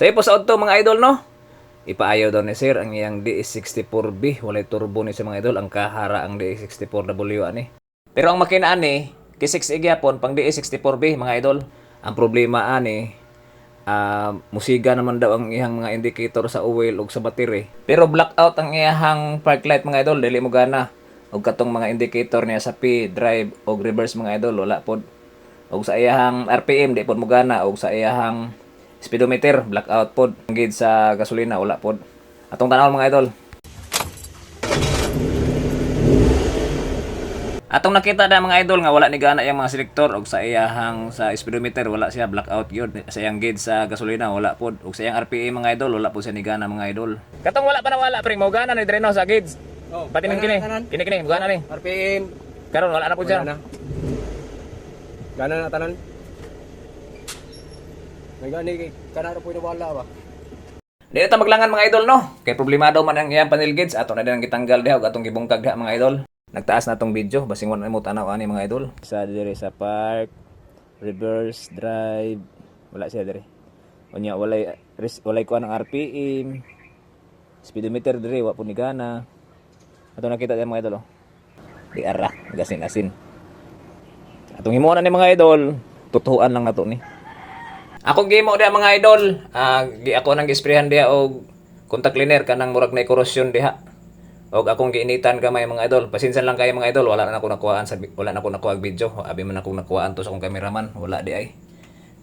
Sa ipo sa auto mga idol no. Ipaayaw daw ni sir ang iyang DS64B. Walay turbo ni sa mga idol. Ang kahara ang DS64W ani. Pero ang makina ani, K6 igyapon pang DS64B mga idol. Ang problema ani, ah musiga naman daw ang iyang mga indicator sa oil ug sa battery. Pero blackout ang iyang park light mga idol, dili mo gana. Ug katong mga indicator niya sa P, drive ug reverse mga idol, wala pod. Ug sa iyang RPM di pod mo gana ug sa iyang speedometer blackout pod. Gid sa gasolina wala pod. Atong tanaw mga idol. Atong nakita na mga idol nga wala ni gana yung mga selektor og sa iyahang sa speedometer wala siya blackout gyud sa iyang gauge sa gasolina wala pod og sa iyang RPM mga idol wala po siya ni gana mga idol. Katong wala pa na wala pre mo gana ni dreno sa gauge. Oh, Pati ning kini. Kini kini gana ni. RPM. Karon wala na po siya. Gana na tanan. May gani kay kana ra po wala ba. Di na ta maglangan mga idol no. Kay problemado man ang iyang panel gauge ato na din ang gitanggal diha atong gibungkag diha mga idol. Nagtaas na tong video basing wala mo tanaw ani mga idol. Sa dire sa park, reverse drive, wala siya dire. Unya walay walay kuan ang RPM. Speedometer dire wa po ni gana. Ato nakita diyan mga idol oh. Di ara, gasin-asin. Atong himuon ni mga idol, tutuan lang nato ni. Ako gimo diha mga idol, ah gi ako nang gisprehan diha og contact cleaner kanang murag na korosyon diha. Og akong giinitan gamay mga idol. Pasinsan lang kayo mga idol, wala na ako nakuhaan sa wala na ako nakuha og video. Abi man ako nakuhaan to sa akong cameraman, wala di ay.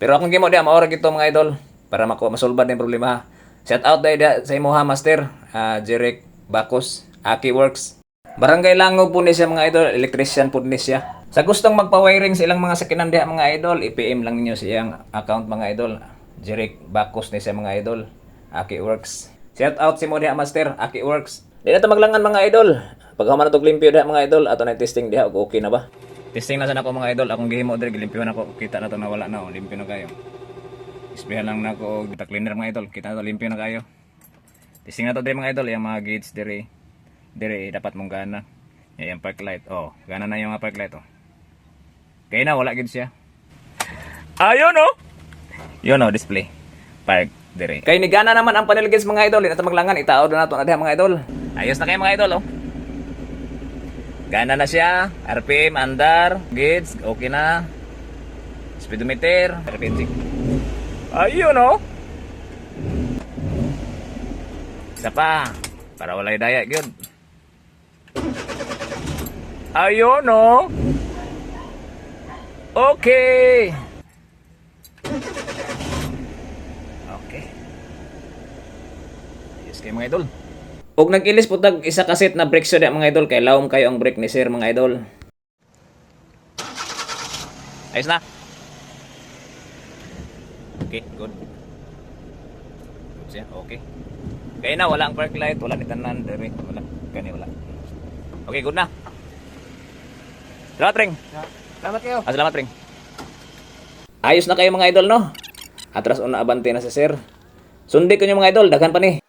Pero akong gimo diha maorag ito mga idol para mako masolba din problema. Shout out dai sa imo master, ah Jeric Bacos, Aki Works. Barangay Langog po ni siya mga idol, electrician po ni siya. Sa gustong magpa-wiring sa ilang mga sakinan diha mga idol, i-PM lang ninyo sa iyang account mga idol. Jeric Bacos ni siya mga idol, Aki Works. Shout out si mo master, Aki Works. Di na maglangan mga idol. Pag human na limpyo diha mga idol, ato na testing diha og okay na ba? Testing na sana ko mga idol, akong gihimo diri gilimpyo na ko, kita na to na wala na, oh. limpyo na kayo. Isprehan lang na ko og bita cleaner mga idol, kita na to limpyo na kayo. Testing na to diri mga idol, yung mga gauge diri. Diri dapat mong gana. Yan park light. Oh, gana na yung park light oh. Kaya na wala gid siya. Ayun oh. Yun oh, display. Park diri. Kay ni gana naman ang panel gauge mga idol, ito maglangan itaod na nato na diha mga idol. Ayos na kayo mga idol oh. Gana na siya, RPM, andar, gauge, okay na. Speedometer, RPM check. Ayun oh. Isa pa, para walay daya gyud. Ayun oh. Okay. Okay. Ayos kayo mga idol. Ug nag-ilis po tag isa kaset na brake shoe mga idol kay lawom kayo ang brake ni sir mga idol. Ayos na. Okay, good. Siya, okay. Kaya na, wala ang park light, wala ni tanan, dire, wala. Kani wala. Okay, good na. Salamat, Ring. Salamat kayo. Ah, salamat, Ring. Ayos na kayo mga idol, no? Atras una abante na si sir. Sundi ko nyo mga idol, daghan pa ni.